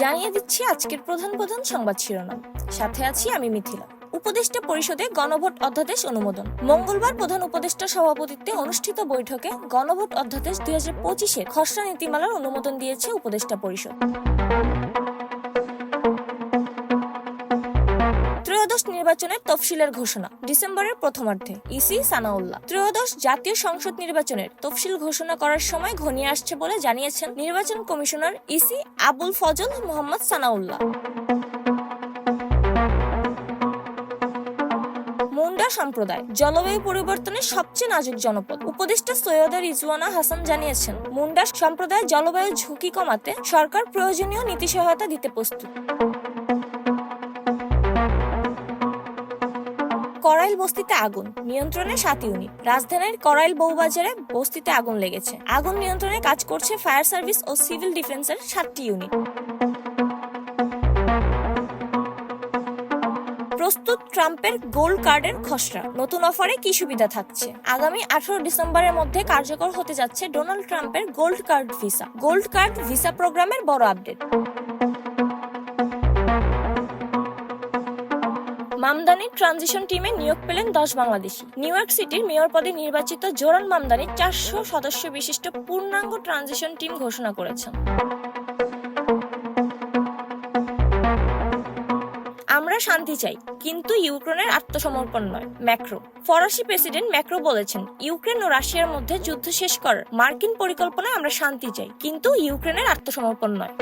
জানিয়ে দিচ্ছি আজকের প্রধান প্রধান সংবাদ শিরোনাম। সাথে আছি আমি মিথিলা। উপদেষ্টা পরিষদে গণভোট অধ্যাদেশ অনুমোদন। মঙ্গলবার প্রধান উপদেষ্টা সভাপতিত্বে অনুষ্ঠিত বৈঠকে গণভোট অধ্যাদেশ দুই হাজার পঁচিশে খসড়া নীতিমালার অনুমোদন দিয়েছে উপদেষ্টা পরিষদ। ত্রয়োদশ নির্বাচনের তফসিলের ঘোষণা, ডিসেম্বরের প্রথমার্ধে। ইসি সানাউল্লাহ। ত্রয়োদশ জাতীয় সংসদ নির্বাচনের তফসিল ঘোষণা করার সময় ঘনিয়ে আসছে বলে জানিয়েছেন নির্বাচন কমিশনার ইসি আবুল ফজল মোহাম্মদ সানাউল্লাহ। মুন্ডা সম্প্রদায়, জলবায়ু পরিবর্তনের সবচেয়ে নাজুক জনপদ। উপদেষ্টা সৈয়দা রিজওয়ানা হাসান জানিয়েছেন, মুন্ডা সম্প্রদায় জলবায়ু ঝুঁকি কমাতে সরকার প্রয়োজনীয় নীতি সহায়তা দিতে প্রস্তুত। করাইল বস্তিতে আগুন, নিয়ন্ত্রণে সাত ইউনিট। রাজধানীর করাইল বউবাজারে বস্তিতে আগুন লেগেছে। আগুন নিয়ন্ত্রণে কাজ করছে ফায়ার সার্ভিস ও সিভিল ডিফেন্সের সাতটি ইউনিট। প্রস্তুত ট্রাম্পের গোল্ড কার্ডের খসড়া। নতুন অফারে কি সুবিধা থাকছে? আগামী আঠারো ডিসেম্বরের মধ্যে কার্যকর হতে যাচ্ছে ডোনাল্ড ট্রাম্পের gold card visa. Gold card visa প্রোগ্রামের বড় আপডেট। মামদানি ট্রানজিশন টিমে নিয়োগ পেলেন দশ বাংলাদেশি। নিউ ইয়র্ক সিটির মেয়র পদে নির্বাচিত জোরান মামদানি চারশো সদস্য বিশিষ্ট পূর্ণাঙ্গ ট্রানজিশন টিম ঘোষণা করেছেন। আমরা শান্তি চাই, কিন্তু ইউক্রেনের আত্মসমর্পণ নয়, ম্যাক্রো। ফরাসি প্রেসিডেন্ট ম্যাক্রো বলেছেন, ইউক্রেন ও রাশিয়ার মধ্যে যুদ্ধ শেষ করার মার্কিন পরিকল্পনায় আমরা শান্তি চাই, কিন্তু ইউক্রেনের আত্মসমর্পণ নয়।